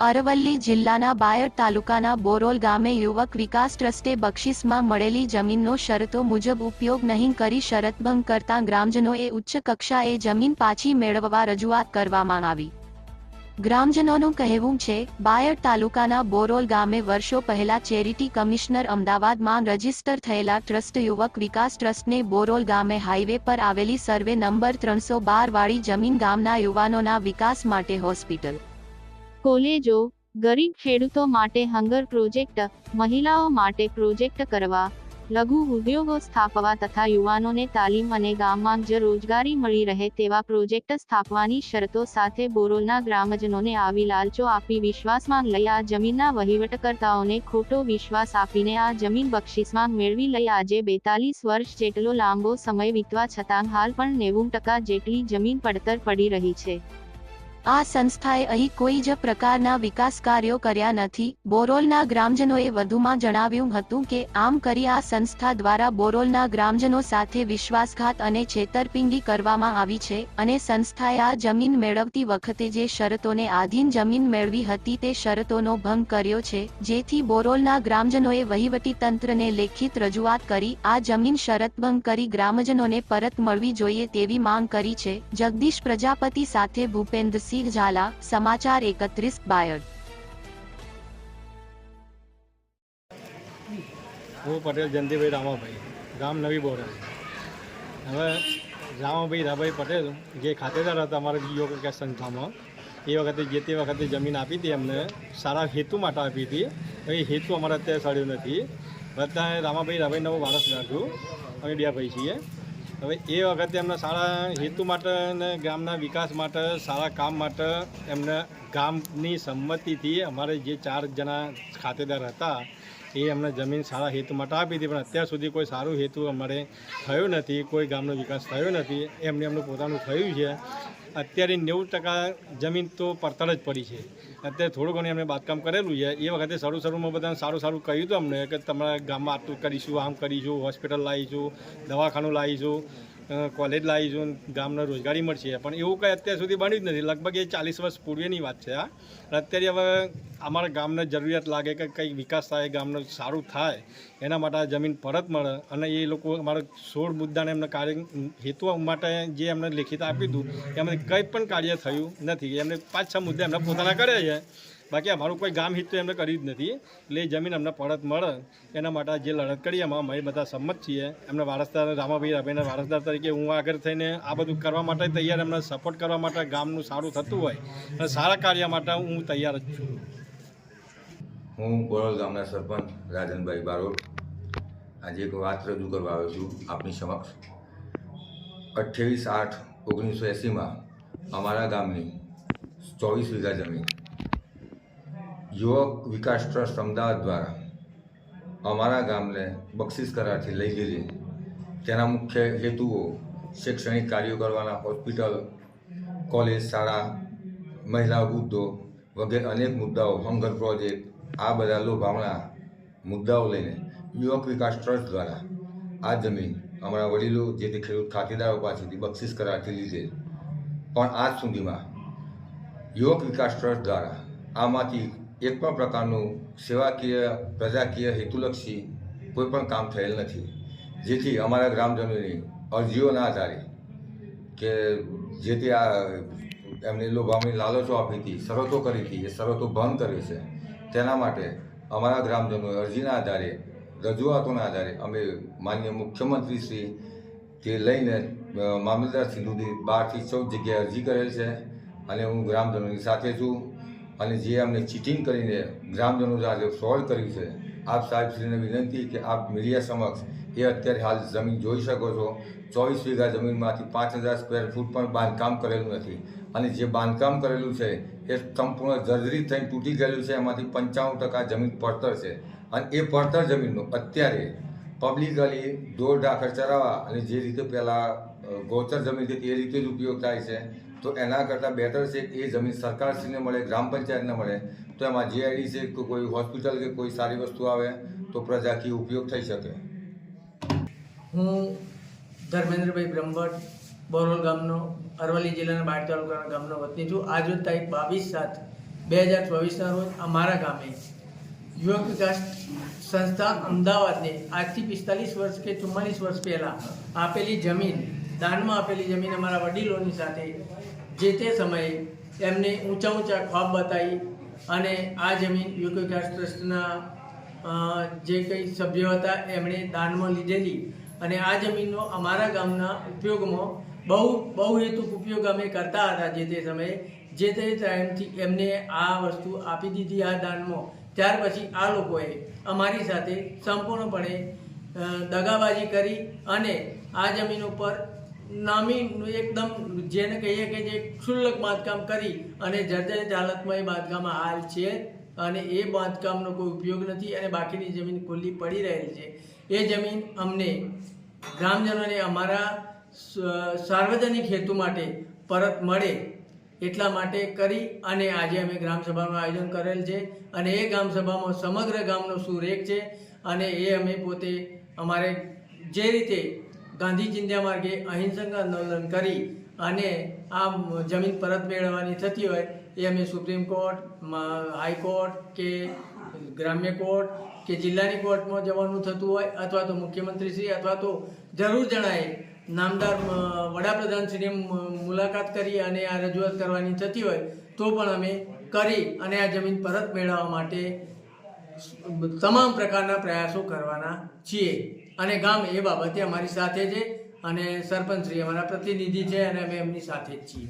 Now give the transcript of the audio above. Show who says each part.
Speaker 1: અરવલ્લી જિલ્લાના બાયડ તાલુકાના બોરોલ ગામે યુવક વિકાસ ટ્રસ્ટે બક્ષિસમાં મળેલી જમીનનો શરતો મુજબ ઉપયોગ નહીં કરી શરતભંગ કરતા ગ્રામજનોએ ઉચ્ચ કક્ષાએ જમીન પાછી મેળવવા રજૂઆત કરવામાં આવી. ગ્રામજનોનું કહેવું છે, બાયડ તાલુકાના બોરોલ ગામે વર્ષો પહેલા ચેરિટી કમિશનર અમદાવાદમાં રજિસ્ટર થયેલા ટ્રસ્ટ યુવક વિકાસ ટ્રસ્ટને બોરોલ ગામે હાઈવે પર આવેલી સર્વે નંબર ત્રણસો બાર વાળી જમીન ગામના યુવાનોના વિકાસ માટે હોસ્પિટલ
Speaker 2: કોલેજો, ગરીબ ખેડૂતો માટે હંગર પ્રોજેક્ટ, મહિલાઓ માટે પ્રોજેક્ટ કરવા, લઘુ ઉદ્યોગો સ્થાપવા તથા યુવાનોને તાલીમ અને ગામમાં જ રોજગારી મળી રહે તેવા પ્રોજેક્ટ સ્થાપવાની શરતો સાથે બોરોલના ગ્રામજનોને આવી લાલચો આપી વિશ્વાસમાં લઈ આ જમીનના વહીવટકર્તાઓને ખોટો વિશ્વાસ આપીને આ જમીન બક્ષિસમાં મેળવી લઈ આજે બેતાલીસ વર્ષ જેટલો લાંબો સમય વીતવા છતાં હાલ પણ નેવું ટકા જેટલી જમીન પડતર પડી રહી છે.
Speaker 1: આ સંસ્થાએ અહીં કોઈ જ પ્રકારના વિકાસ કાર્યો કર્યા નથી. બોરોલના ગ્રામજનોએ વધુમાં જણાવ્યું હતું કે, આમ કરી આ સંસ્થા દ્વારા બોરોલના ગ્રામજનો સાથે વિશ્વાસઘાત અને છેતરપિંડી કરવામાં આવી છે અને સંસ્થાએ આ જમીન મેળવતી વખતે જે શરતોને આધીન જમીન મેળવી હતી તે શરતોનો ભંગ કર્યો છે. જેથી બોરોલના ગ્રામજનોએ વહીવટી તંત્રને લેખિત રજૂઆત કરી, આ જમીન શરતભંગ કરી ગ્રામજનોને પરત મળવી જોઈએ તેવી માંગ કરી છે. જગદીશ પ્રજાપતિ સાથે ભૂપેન્દ્રસિંહ ઝાલા સમાચાર એકત્રીસ બાયડ
Speaker 3: હું પટેલ જયંતિભાઈ રામાભાઈ ગામ નવી બોરા હવે રામાભાઈ રાભાઈ પટેલ જે ખાતેદાર હતા અમારા યોગ સંસ્થામાં, એ વખતે જે તે વખતે જમીન આપી હતી અમને, સારા હેતુ માટે આપી હતી. એ હેતુ અમારે અત્યારે સળ્યો નથી. બધા રામાભાઈ રાભાઈ નવો વારસદાર છું. અમે બે ભાઈ છીએ. હવે એ વખતે એમને સારા હેતુ માટે અને ગામના વિકાસ માટે સારા કામ માટે એમને ગામની સંમતિથી અમારે જે ચાર જણા ખાતેદાર હતા, એ એમને જમીન સારા હેતુ માટે આપી હતી. પણ અત્યાર સુધી કોઈ સારું હેતુ અમારે થયું નથી, કોઈ ગામનો વિકાસ થયો નથી. એમને એમનું પોતાનું થયું છે. અત્યારે નેવું ટકા જમીન તો પડતર જ પડી છે. અત્યારે થોડું ઘણું એમને બાંધકામ કરેલું છે. એ વખતે શરૂ શરૂમાં બધાને સારું સારું કહ્યું હતું અમને કે તમારા ગામમાં આટલું કરીશું, આમ કરીશું, હોસ્પિટલ લાવીશું, દવાખાનું લાવીશું. કોલેજ લાવીશું ગામને રોજગારી મળશે. પણ એવું કંઈ અત્યાર સુધી બન્યું જ નથી. લગભગ એ ચાલીસ વર્ષ પૂર્વેની વાત છે આ અત્યારે હવે અમારા ગામને જરૂરિયાત લાગે કે કંઈક વિકાસ થાય, ગામનું સારું થાય, એના માટે જમીન પરત મળે અને એ લોકો અમારા સોળ મુદ્દાને એમને કાર્ય હેતુ માટે જે એમને લેખિત આપ્યું હતું એમને કંઈ પણ કાર્ય થયું નથી. એમને પાંચ છ મુદ્દા એમને પોતાના કર્યા છે. બાકી અમારું કોઈ ગામ હિત તો એમને કરી જ નથી. એટલે જમીન અમને પરત મળે. એના માટે જે લડત કરી, એમાં અમે બધા સંમત છીએ. એમને વારસદાર રામાભાઈ રાભાઈના વારસદાર તરીકે હું આગળ થઈને આ બધું કરવા માટે તૈયાર, એમને સપોર્ટ કરવા માટે ગામનું સારું થતું હોય, અને સારા કાર્ય માટે હું તૈયાર જ છું.
Speaker 4: હું બોરોલ ગામના સરપંચ રાજનભાઈ બારોટ. આજે એક વાત રજૂ કરવા આવ્યો છું આપની સમક્ષ. અઠ્યાવીસ આઠ ઓગણીસો એંસીમાં અમારા ગામની ચોવીસ વીઘા જમીન યુવક વિકાસ ટ્રસ્ટ અમદાવાદ દ્વારા અમારા ગામને બક્ષિસ કરારથી લઈ ગયેલી. તેના મુખ્ય હેતુઓ શૈક્ષણિક કાર્યો કરવાના, હોસ્પિટલ, કોલેજ, શાળા, મહિલા વૃદ્ધો વગેરે અનેક મુદ્દાઓ, હંગર પ્રોજેક્ટ, આ બધા લોભાવણા મુદ્દાઓ લઈને યુવક વિકાસ ટ્રસ્ટ દ્વારા આ જમીન અમારા વડીલો જે તે ખેડૂત ખાતેદારો પાસેથી બક્ષિસ કરારથી લીધે પણ આજ સુધીમાં યુવક વિકાસ ટ્રસ્ટ દ્વારા આમાંથી એક પણ પ્રકારનું સેવાકીય, પ્રજાકીય હેતુલક્ષી કોઈ પણ કામ થયેલ નથી. જેથી અમારા ગ્રામજનોની અરજીઓના આધારે કે જે તે આ એમને લોભામણી લાલચો આપી હતી, શરતો કરી હતી, એ શરતો ભંગ કરી છે, તેના માટે અમારા ગ્રામજનોએ અરજીના આધારે, રજૂઆતોના આધારે અમે માન્ય મુખ્યમંત્રી શ્રી તે લઈને મામલતદાર શ્રી બારથી ચૌદ જગ્યાએ અરજી કરેલ છે અને હું ગ્રામજનોની સાથે છું. અને જે અમને ચીટિંગ કરીને ગ્રામજનો સાથે સોલ્વ કર્યું છે, આપ સાહેબશ્રીને વિનંતી કે આપ મીડિયા સમક્ષ એ અત્યારે હાલ જમીન જોઈ શકો છો. ચોવીસ વીઘા જમીનમાંથી પાંચ હજાર સ્ક્વેર ફૂટ પણ બાંધકામ કરેલું નથી. અને જે બાંધકામ કરેલું છે, એ સંપૂર્ણ જર્જરી થઈને તૂટી ગયેલું છે. એમાંથી પંચાણું ટકા જમીન પડતર છે. અને એ પડતર જમીનનું અત્યારે પબ્લિકલી દોર ઢાકર ચરાવવા અને જે રીતે પહેલાં ગૌચર જમીન હતી એ રીતે જ ઉપયોગ થાય છે. તો એના કરતાં બેટર છે એ જમીન સરકારશ્રીને મળે, ગ્રામ પંચાયતને મળે, તો એમાં જીઆઈડી છે કે કોઈ હોસ્પિટલ કે કોઈ સારી વસ્તુ આવે, તો પ્રજાથી ઉપયોગ થઈ શકે.
Speaker 5: હું ધર્મેન્દ્રભાઈ બ્રહ્મભટ્ટ બોરોલ ગામનો, અરવલ્લી જિલ્લાના બાર તાલુકાના ગામનો વતની છું. આજરોજ તારીખ બાવીસ સાત બે હજાર ચોવીસના રોજ અમારા ગામે યુવક વિકાસ સંસ્થા અમદાવાદને આજથી પિસ્તાલીસ વર્ષ કે ચુમ્માલીસ વર્ષ પહેલાં આપેલી જમીન, દાનમાં આપેલી જમીન અમારા વડીલોની સાથે જે તે સમયે એમને ઊંચા ઊંચા ખ્વાબ બતાવી અને આ જમીન યુવક વિકાસ ટ્રસ્ટના જે કંઈ સભ્યો હતા, એમણે દાનમાં લીધેલી. અને આ જમીનનો અમારા ગામના ઉપયોગમાં બહુ બહુ હેતુક ઉપયોગ અમે કરતા હતા જે તે સમયે. જે તે ટાઈમથી એમને આ વસ્તુ આપી દીધી આ દાનમાં. ત્યાર પછી આ લોકોએ અમારી સાથે સંપૂર્ણપણે દગાબાજી કરી અને આ જમીન ઉપર નામી એકદમ જેને કહીએ કે જે ક્ષુલ્લક બાંધકામ કરી અને જર્જરિત હાલતમાં એ બાંધકામ હાલ છે અને એ બાંધકામનો કોઈ ઉપયોગ નથી અને બાકીની જમીન ખુલ્લી પડી રહેલી છે. એ જમીન અમને ગ્રામજનોને અમારા સાર્વજનિક હેતુ માટે પરત મળે એટલા માટે કરી અને આજે અમે ગ્રામસભાનું આયોજન કરેલ છે અને એ ગ્રામસભામાં સમગ્ર ગામનો સુરેખ છે અને એ અમે પોતે અમારે જે રીતે ગાંધી ચિંધ્યા માર્ગે અહિંસક આંદોલન કરી અને આ જમીન પરત મેળવવાની થતી હોય એ અમે સુપ્રીમ કોર્ટ હાઈકોર્ટ કે ગ્રામ્ય કોર્ટ કે જિલ્લાની કોર્ટમાં જવાનું થતું હોય અથવા તો મુખ્યમંત્રીશ્રી અથવા તો જરૂર જણાય નામદાર અ, વડાપ્રધાનશ્રીને મુલાકાત કરી અને આ રજૂઆત કરવાની થતી હોય તો પણ અમે કરી અને આ જમીન પરત મેળવવા માટે તમામ પ્રકારના પ્રયાસો કરવાના છીએ. અને ગામ એ બાબતે અમારી સાથે છે અને સરપંચશ્રી અમારા પ્રતિનિધિ છે અને અમે એમની સાથે જ છીએ.